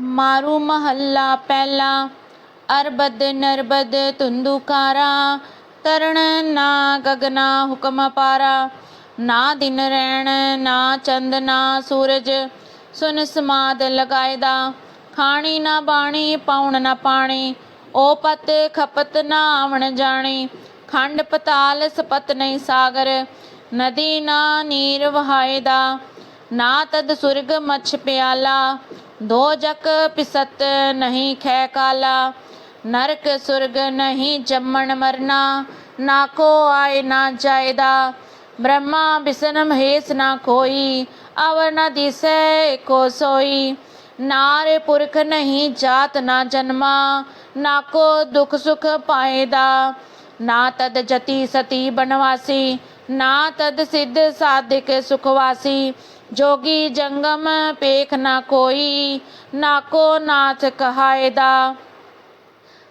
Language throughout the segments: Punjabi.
ਮਾਰੂ ਮਹੱਲਾ ਪਹਿਲਾ, ਅਰਬਦ ਨਰਬਦ ਤੁੰਦੁਕਾਰਾ ਤਰਨ ਨਾ ਗਗਨਾ ਹੁਕਮ ਪਾਰਾ, ਨਾ ਦਿਨ ਰਹਿਣ ਨਾ ਚੰਦ, ਨਾ ਸੂਰਜ, ਸੁਨ ਸਮਾਦ ਲਗਾਇਦਾ, ਖਾਣੀ ਨਾ ਬਾਣੀ, ਪਾਉਣ ਨਾ ਪਾਣੀ, ਓ ਪਤ ਖਪਤ ਨਾ ਆਵਣ ਜਾਣੀ, ਖੰਡ ਪਤਾਲ ਸਪਤ ਨਹੀਂ ਸਾਗਰ, ਨਦੀ ਨਾ ਨੀਰ ਵਹਾਇਦਾ, ਨਾ ਤਦ ਸੁਰਗ ਮਛ ਪਿਆਲਾ ਦੋ ਜਕ ਪਿਸਤ ਨਹੀਂ ਖੈ ਕਾਲਾ, ਨਰਕ ਸੁਰਗ ਨਹੀਂ ਜੰਮਣ ਮਰਨਾ, ਨਾ ਕੋ ਆਏ ਨਾ ਜਾਇਦਾ, ਬ੍ਰਹਮਾ ਬਿਸਨਮ ਹੇਸ ਨਾ ਕੋਈ ਅਵਰ ਨਾ ਦਿਸੈ ਕੋ ਸੋਈ, ਨਾਰ ਪੁਰਖ ਨਹੀਂ ਜਾਤ ਨਾ ਜਨਮਾ, ਨਾ ਕੋ ਦੁਖ ਸੁਖ ਪਾਇਦਾ ਨਾ ਤਦ ਜਤੀ ਸਤੀ ਬਨਵਾਸੀ ਨਾ ਤਦ ਸਿੱਧ ਸਾਧਿਕ ਸੁਖਵਾਸੀ ਜੋਗੀ ਜੰਗਮ ਪੇਖ ਨਾ ਕੋਈ, ਨਾ ਕੋ ਨਾਥ ਕਹਾਇਦਾ।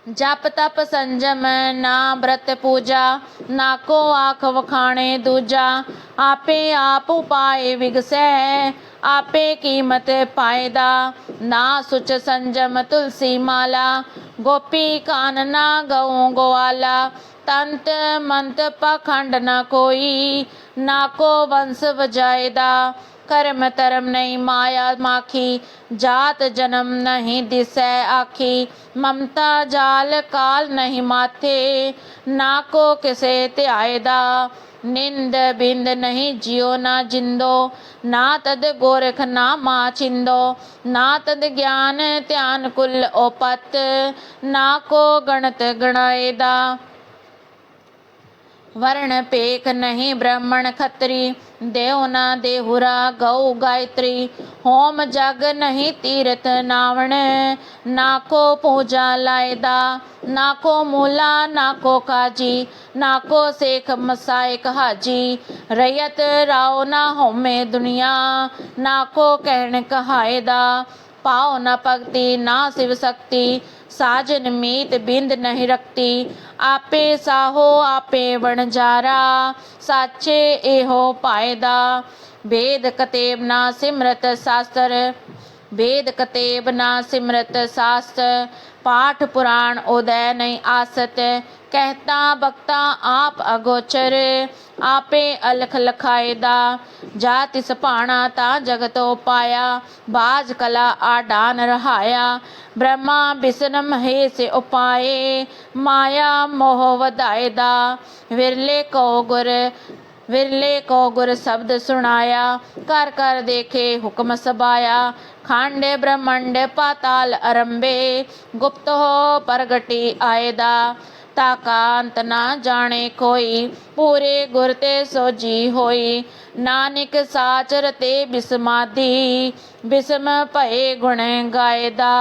ਜਪ ਤਪ ਸੰਜਮ ਨਾ ਬ੍ਰਤ ਪੂਜਾ, ਨਾ ਕੋ ਆਖ ਵਖਾਣੇ ਦੂਜਾ। ਆਪੇ ਆਪ ਉਪਾਏ ਵਿਗਸੈ, ਆਪੇ ਕੀਮਤ ਪਾਇਦਾ। ਨਾ ਸੁਚ ਸੰਜਮ ਤੁਲਸੀ ਮਾਲਾ, ਗੋਪੀ ਕਾਨਨਾ ਗਉ ਗਵਾਲਾ। ਤੰਤ ਮੰਤ ਪਾਖੰਡ ਨਾ ਕੋਈ, ਨਾ ਕੋ ਵੰਸ ਵਜਾਇਦਾ। ਕਰਮ ਧਰਮ ਨਹੀਂ ਮਾਇਆ ਮਾਖੀ, ਜਾਤ ਜਨਮ ਨਹੀਂ ਦਿਸੈ ਆਖੀ। ਮਮਤਾ ਜਾਲ ਕਾਲ ਨਹੀਂ ਮਾਥੇ, ਨਾ ਕੋ ਕਿਸੇ ਧਿਆਏ ਦਾ ਨਿੰਦ ਬਿੰਦ ਨਹੀਂ ਜਿਉ ਨਾ ਜਿੰਦੋ, ਨਾ ਤਦ ਗੋਰਖ ਨਾ ਮਾ ਚਿੰਦੋ ਨਾ ਤਦ ਗਿਆਨ ਧਿਆਨ ਕੁਲ ਓਪਤ, ਨਾ ਕੋ ਗਣਤ ਗਣਾਏ ਦਾ ਵਰਣ ਪੇਖ ਨਹੀਂ ਬ੍ਰਾਹਮਣ ਖੱਤਰੀ, ਦੇਉ ਨਾ ਦੇਹੁਰਾ ਗਉ ਗਾਇਤਰੀ। ਹੋਮ ਜਗ ਨਹੀਂ ਤੀਰਥ ਨਾਵਣ, ਨਾ ਕੋ ਪੂਜਾ ਲਾਇਦਾ, ਨਾ ਕੋ ਮੂਲਾ, ਨਾ ਕੋ ਕਾਜੀ, ਨਾ ਕੋ ਸੇਖ ਮਸਾਇਕ ਹਾਜੀ। ਰਯਤ ਰਾਉ ਨਾ ਹੋਮੇ ਦੁਨੀਆ, ਨਾ ਕੋ ਕਹਿਣ ਕਹਾਇਦਾ ਪਾਉ ਨਾ ਭਗਤੀ, ਨਾ ਸਿਵ ਸਕਤੀ ਸਾਜਨ ਮੀਤ ਬਿੰਦ ਨਹੀਂ ਰਖਤੀ। ਆਪੇ ਸਾਹੋ, ਆਪੇ ਵਣਜਾਰਾ, ਸਾਚੇ ਇਹੋ ਪਾਇਦਾ। ਵੇਦ ਕਤੇਬ ਨਾ ਸਿਮਰਤ ਸਾਸਤਰ ਵੇਦ ਕਤੇਬ ਨਾ ਸਿਮਰਤ ਸਾਸਤਰ ਪਾਠ ਪੁਰਾਣ ਉਦੈ ਨਹੀਂ ਆਸਤ। ਕਹਿਤਾ ਬਖਤਾ ਆਪ ਅਗੋਚਰ, ਆਪੇ ਅਲਖ ਲਖਾਇਦਾ। ਜਾ ਤਿਸ ਭਾਣਾ ਤਾਂ ਜਗਤੋ ਪਾਇਆ ਬਾਜ ਕਲਾ ਆਡਾਨ ਰਹਾਇਆ। ਬ੍ਰਹਮਾ ਬਿਸਨ ਮਹੇਸ਼ ਉਪਾਏ, ਮਾਇਆ ਮੋਹ ਵਧਾਏ ਦਾ ਵਿਰਲੇ ਕੋ ਗੁਰ ਵਿਰਲੇ ਕੋ ਗੁਰ ਸ਼ਬਦ ਸੁਣਾਇਆ, ਘਰ ਘਰ ਦੇਖੇ ਹੁਕਮ ਸਬਾਇਆ। ਖਾਂਡੇ ਬ੍ਰਹਮੰਡ ਪਾਤਾਲ ਅਰੰਭੇ, ਗੁਪਤ ਹੋ ਪ੍ਰਗਟੀ ਆਇਦਾ। ਤਾਕਾਂਤ ਨਾ ਜਾਣੇ ਕੋਈ, ਪੂਰੇ ਗੁਰ ਤੇ ਸੋਜੀ ਹੋਈ। ਨਾਨਕ ਸਾਚਰ ਤੇ ਬਿਸਮਾਦੀ, ਬਿਸਮ ਭਏ ਗੁਣ ਗਾਇਦਾ।